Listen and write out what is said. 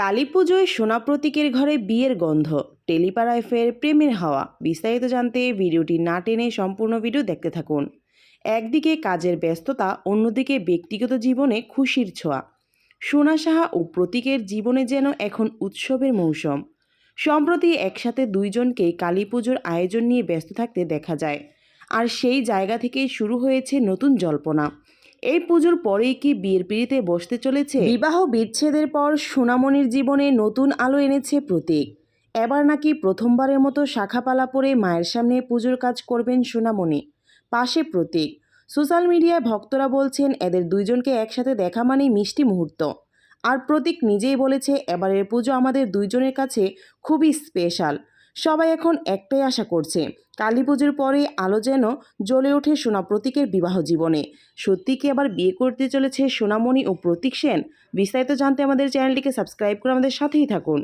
কালী পুজোয় সোনা প্রতীকের ঘরে বিয়ের গন্ধ। টেলিপাড়ায় ফের প্রেমের হাওয়া। বিস্তারিত জানতে ভিডিওটি না টেনে সম্পূর্ণ ভিডিও দেখতে থাকুন। একদিকে কাজের ব্যস্ততা, অন্যদিকে ব্যক্তিগত জীবনে খুশির ছোঁয়া। সোনা সাহা ও প্রতীকের জীবনে যেন এখন উৎসবের মৌসুম। সম্প্রতি একসাথে দুইজনকেই কালী পুজোর আয়োজন নিয়ে ব্যস্ত থাকতে দেখা যায়। আর সেই জায়গা থেকেই শুরু হয়েছে নতুন জল্পনা। এই পুজোর পরেই কি বিয়ের পিড়িতে বসতে চলেছে? বিবাহ বিচ্ছেদের পর সোনামণির জীবনে নতুন আলো এনেছে প্রতীক। এবার নাকি প্রথমবারের মতো শাখাপালা পরে মায়ের সামনে পুজোর কাজ করবেন সোনামণি। পাশে প্রতীক। সোশ্যাল মিডিয়ায় ভক্তরা বলছেন, এদের দুইজনকে একসাথে দেখা মানেই মিষ্টি মুহূর্ত। আর প্রতীক নিজেই বলেছে, এবারের পুজো আমাদের দুইজনের কাছে খুবই স্পেশাল। সবাই এখন একটাই আশা করছে, কালী পুজোর পরে আলো যেন জ্বলে ওঠে সোনা প্রতীকের বিবাহ জীবনে। সত্যি কি আবার বিয়ে করতে চলেছে সোনামণি ও প্রতীক সেন? বিস্তারিত জানতে আমাদের চ্যানেলটিকে সাবস্ক্রাইব করে আমাদের সাথেই থাকুন।